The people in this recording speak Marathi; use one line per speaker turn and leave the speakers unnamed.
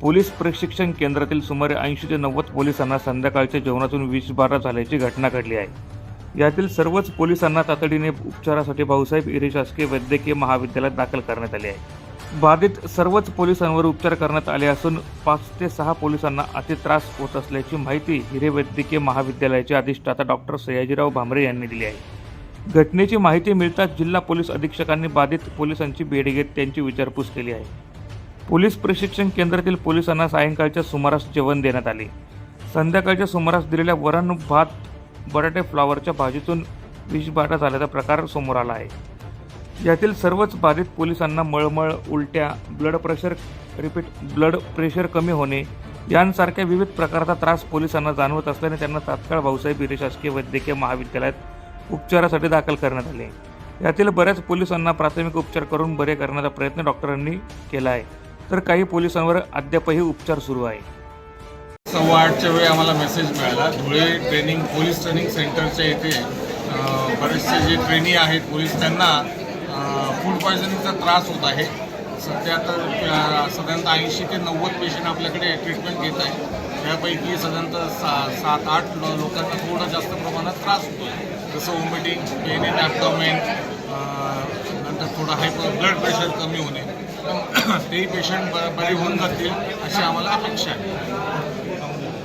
पोलीस प्रशिक्षण केंद्रातील सुमारे ऐंशी ते नव्वद पोलिसांना संध्याकाळच्या जेवणातून विषबाधा झाल्याची घटना घडली आहे. यातील सर्वच पोलिसांना तातडीने उपचारासाठी भाऊसाहेब इरे शासकीय वैद्यकीय महाविद्यालयात दाखल करण्यात आले आहे. बाधित सर्वच पोलिसांवर उपचार करण्यात आले असून पाच ते सहा पोलिसांना अति त्रास होत असल्याची माहिती हिरे वैद्यकीय महाविद्यालयाचे अधिष्ठाता डॉक्टर सयाजीराव भामरे यांनी दिली आहे. घटनेची माहिती मिळताच जिल्हा पोलीस अधीक्षकांनी बाधित पोलिसांची भेट घेत त्यांची विचारपूस केली आहे. पोलीस प्रशिक्षण केंद्रातील पोलिसांना सायंकाळच्या सुमारास जेवण देण्यात आले. संध्याकाळच्या सुमारास दिलेल्या वरण भात बटाटे फ्लॉवरच्या भाजीतून विषबाधा झाल्याचा प्रकार समोर आला आहे. यातील सर्वच बाधित पोलिसांना मळमळ उलट्या blood pressure repeat blood pressure कमी होणे यांसारख्या विविध प्रकारचा त्रास पोलिसांना जाणवत असल्याने त्यांना तात्काळ भाऊसाहेब हिरे शासकीय वैद्यकीय महाविद्यालयात उपचारासाठी दाखल करण्यात आले. यातील बऱ्याच पोलिसांना प्राथमिक उपचार करून बरे करण्याचा प्रयत्न डॉक्टरांनी केला आहे. तर काही पोलिसांवर अद्यापही उपचार सुरू आहे.
सव्वा आठच्या वेळी आम्हाला मेसेज मिळाला. धुळे ट्रेनिंग पोलीस ट्रेनिंग सेंटरच्या इथे बरेचसे जे ट्रेनी आहेत पोलीस त्यांना फूड पॉयझनिंगचा त्रास होत आहे. सध्या तर साधारणतः ऐंशी ते नव्वद पेशंट आपल्याकडे ट्रीटमेंट घेत आहे त्यापैकी साधारणतः सा सात आठ लोकांना थोडा जास्त प्रमाणात त्रास होतो आहे जसं वॉमिटिंग पेन इन ॲबडॉमेन नंतर थोडं हायपर ब्लड प्रेशर कमी होणे. तेही पेशंट ब बरे होऊन जातील अशी आम्हाला अपेक्षा आहे.